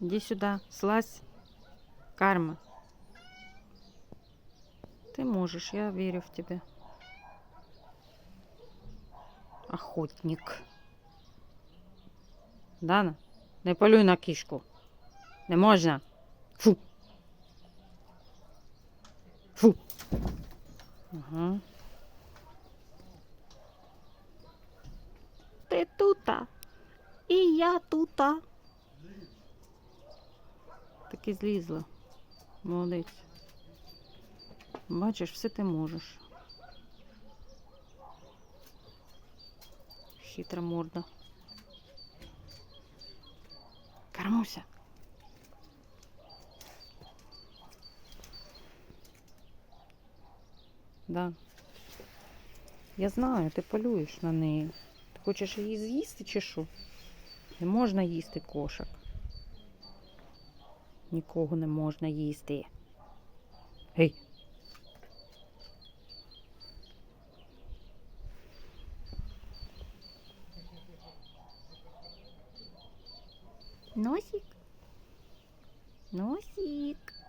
Иди сюда, слазь. Карма. Ты можешь, я верю в тебя. Охотник. Дана, не полюй на кішку. Не можна. Фу. Фу. Ага. Ти тута. І я тута. Таки злізла. Молодець. Бачиш, все ти можеш. Хитра морда. Кармуся. Да. Я знаю, ти полюєш на неї. Ти хочеш її з'їсти чи що? Не можна їсти кошик. Нікого не можна їсти. Гей. Носик. Носик.